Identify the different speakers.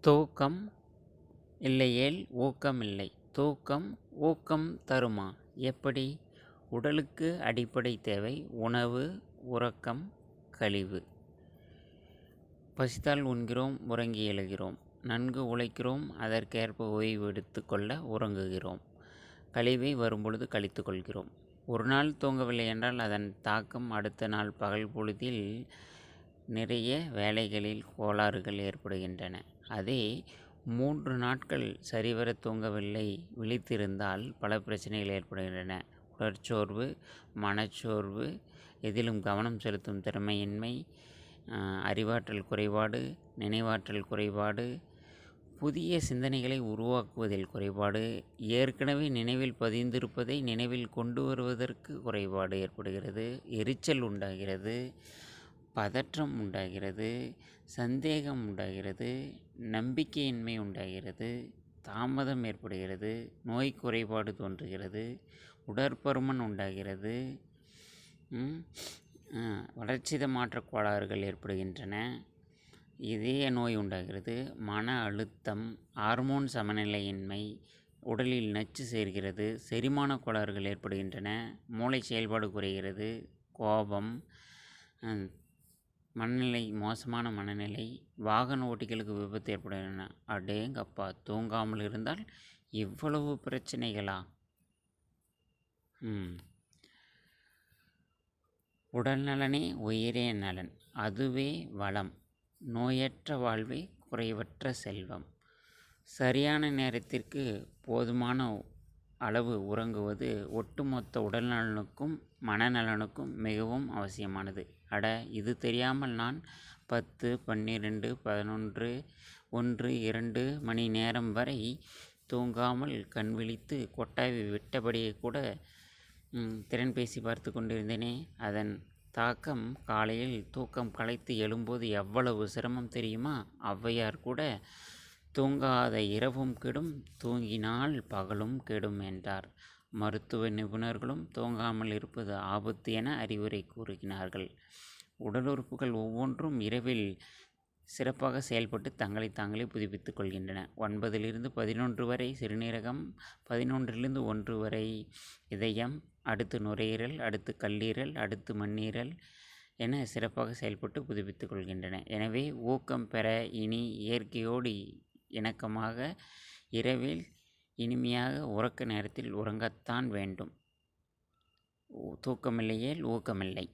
Speaker 1: தூக்கம் இல்லையேல் ஊக்கம் இல்லை தூக்கம் ஊக்கம் தருமா? எப்படி? உடலுக்கு அடிப்படை தேவை. உணவு உறக்கம் கழிவு. பசித்தால் உண்கிறோம் உறங்கி எழுகிறோம். நன்கு உழைக்கிறோம் அதற்கேற்ப ஓய்வு எடுத்துக்கொள்ள உறங்குகிறோம். கழிவை வரும்பொழுது கழித்து கொள்கிறோம். ஒரு நாள் தூங்கவில்லை என்றால் அதன் தாக்கம் அடுத்த நாள் பகல் பொழுதில் நிறைய வேலைகளில் கோளாறுகள் ஏற்படுகின்றன. அதே மூன்று நாட்கள் சரிவர தூங்கவில்லை. விழித்திருந்தால் பல பிரச்சனைகள் ஏற்படுகின்றன. உடற்சோர்வு மனச்சோர்வு எதிலும் கவனம் செலுத்தும் திறமையின்மை அறிவாற்றல் குறைபாடு நினைவாற்றல் குறைபாடு புதிய சிந்தனைகளை உருவாக்குவதில் குறைபாடு ஏற்கனவே நினைவில் பதிந்திருப்பதை நினைவில் கொண்டு வருவதற்கு குறைபாடு ஏற்படுகிறது எரிச்சல் உண்டாகிறது பதற்றம் உண்டாகிறது சந்தேகம் உண்டாகிறது நம்பிக்கையின்மை உண்டாகிறது தாமதம் ஏற்படுகிறது நோய் குறைபாடு தோன்றுகிறது உடற்பருமன் உண்டாகிறது வளர்ச்சித மாற்ற கோளாறுகள் ஏற்படுகின்றன. இதய நோய் உண்டாகிறது மன அழுத்தம் ஹார்மோன் சமநிலையின்மை உடலில் நச்சு சேர்கிறது செரிமான கோளாறுகள் ஏற்படுகின்றன மூளை செயல்பாடு குறைகிறது கோபம் மனநிலை மோசமான மனநிலை வாகன ஓட்டிகளுக்கு விபத்து ஏற்படுகின்றன. அடேங்கப்பா தூங்காமல் இருந்தால் இவ்வளவு பிரச்சனைகளா? உடல் நலனே உயிரே நலன் அதுவே வளம். நோயற்ற வாழ்வே குறைவற்ற செல்வம். சரியான நேரத்திற்கு போதுமான அளவு உறங்குவது ஒட்டுமொத்த உடல் நலனுக்கும் மனநலனுக்கும் மிகவும் அவசியமானது. அட இது தெரியாமல் நான் பத்து பன்னிரெண்டு பதினொன்று ஒன்று இரண்டு மணி நேரம் வரை தூங்காமல் கண் விழித்து கொட்டாவி விட்டபடியே கூட திறன் பேசி பார்த்து கொண்டிருந்தேனே. அதன் தாக்கம் காலையில் தூக்கம் களைத்து எழும்போது எவ்வளவு சிரமம் தெரியுமா? ஔவையார் கூட தூங்காத இரவும் கெடும் தூங்கினால் பகலும் கெடும் என்றார். மருத்துவ நிபுணர்களும் தூங்காமல் இருப்பது ஆபத்து என அறிவுரை கூறுகிறார்கள். உடல் உறுப்புகள் ஒவ்வொன்றும் இரவில் சிறப்பாக செயல்பட்டு தங்களை தாங்களே புதுப்பித்துக் கொள்கின்றன. ஒன்பதிலிருந்து பதினொன்று வரை சிறுநீரகம் பதினொன்றிலிருந்து ஒன்று வரை இதயம் அடுத்து நுரையீரல் அடுத்து கல்லீரல் அடுத்து மண்ணீரல் என சிறப்பாக செயல்பட்டு புதுப்பித்துக் கொள்கின்றன. எனவே ஊக்கம் பெற இனி இயற்கையோடு இணக்கமாக இரவில் இனிமையாக உறக்க நேரத்தில் உறங்கத்தான் வேண்டும். தூக்கமில்லையேல் ஊக்கமில்லை.